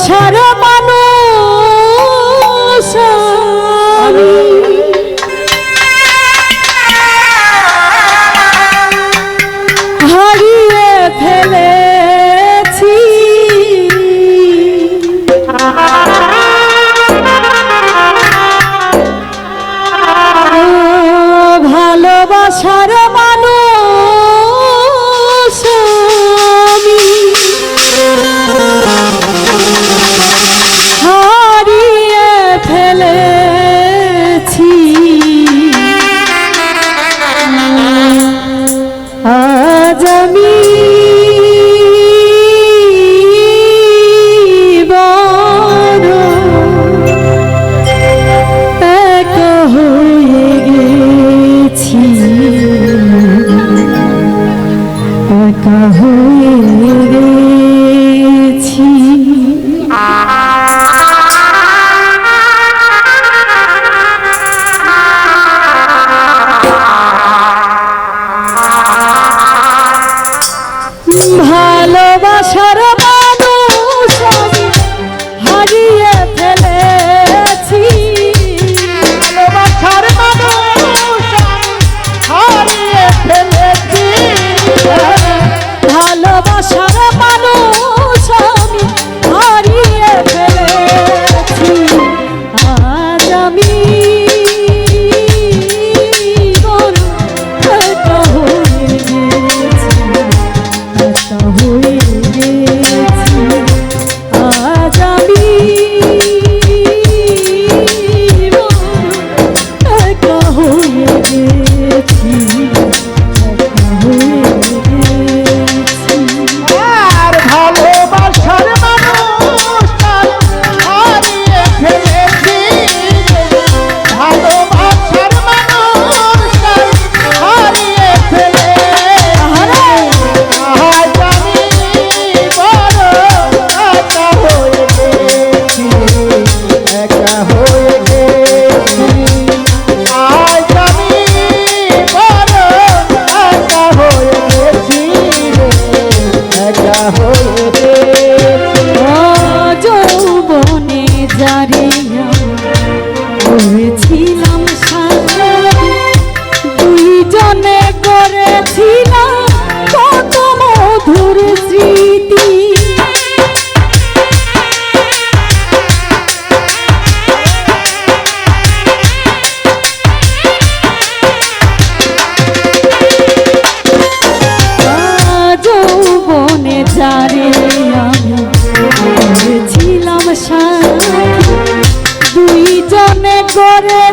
ভালোবাসার দুইজনে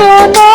কেউ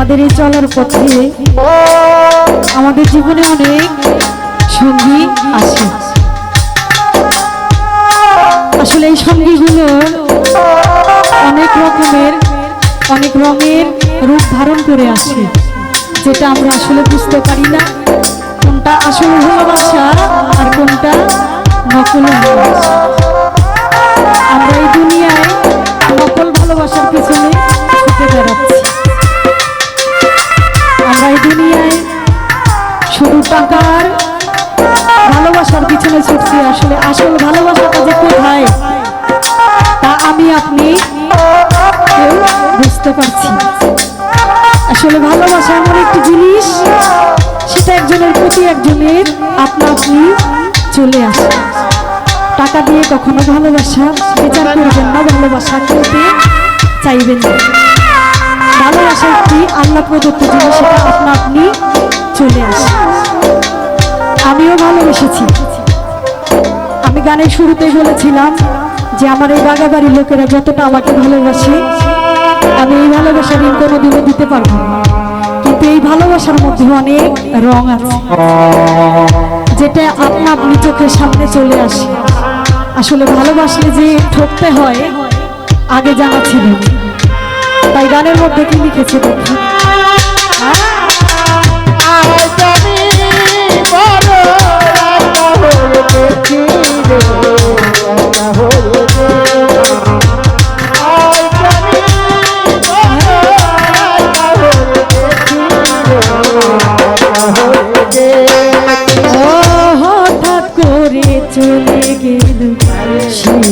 আমাদের এই চলার পথে আমাদের জীবনে অনেক সঙ্গী আসে আসলে এই সঙ্গীগুলো অনেক রকমের, অনেক রঙের রূপ ধারণ করে আসে, যেটা আমরা আসলে বুঝতে পারি না। কোনটা আসলে ভালোবাসা আর কোনটা নকল আমরা এই দুনিয়ায় ছুটছি আসলে আসল ভালোবাসাটা যে কোথায়, তা আমি আপনি বুঝতে পারছি আসলে ভালোবাসা এমন একটি জিনিস, সেটা একজনের প্রতি একজনের আপনা আপনি চলে আসে। টাকা দিয়ে কখনো ভালোবাসা বিচার করবেন না, ভালোবাসা কিনতে চাইবেন না। ভালোবাসা একটি আল্লাহ প্রদত্ত জিনিস, সেটা আপনা আপনি চলে আসে। আমিও ভালোবেসেছি। গানের শুরুতেই বলেছিলাম যে আমার এই বাগাবাড়ির লোকেরা যতটা আমাকে ভালোবাসে, আমি এই ভালোবাসার ঋণ কোনোদিনও দিতে পারব না। কিন্তু এই ভালোবাসার মধ্যে অনেক রং আছে, যেটা আপনা আপনি চোখের সামনে চলে আসে। আসলে ভালোবাসলে যে ঠকতে হয়, আগে জানা ছিল তাই গানের মধ্যে কি লিখেছে দেখি?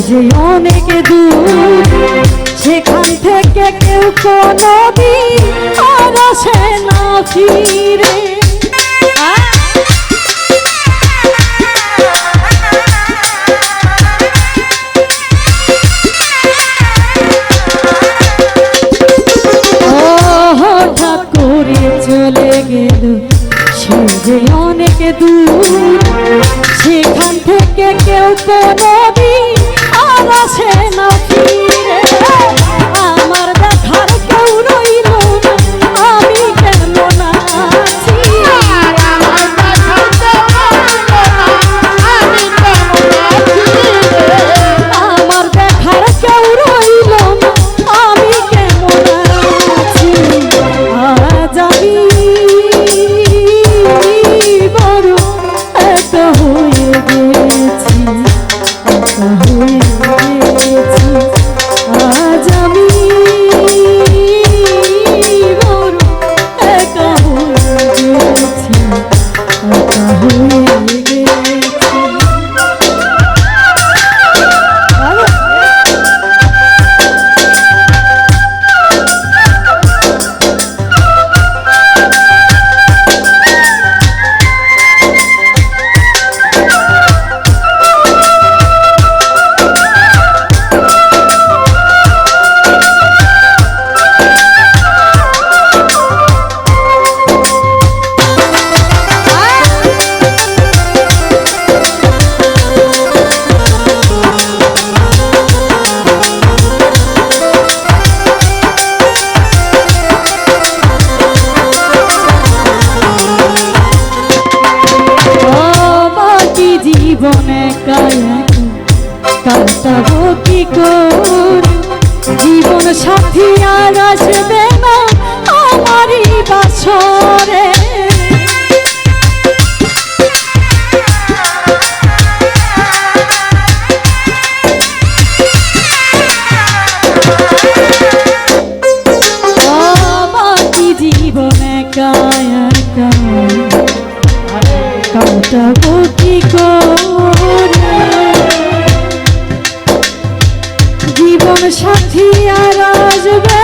যে অনেক দূর, সেখান থেকে কেউ কোনদিন আর আসে না ফিরে। চলে গেল, সে যে অনেক দূর, সেখান থেকে কেউ কোনদিন তব কি কর জীবন সাথী আর আসবে না আমারই বাছরে। কাউটা কি করে? সাধিয়া রাজবে।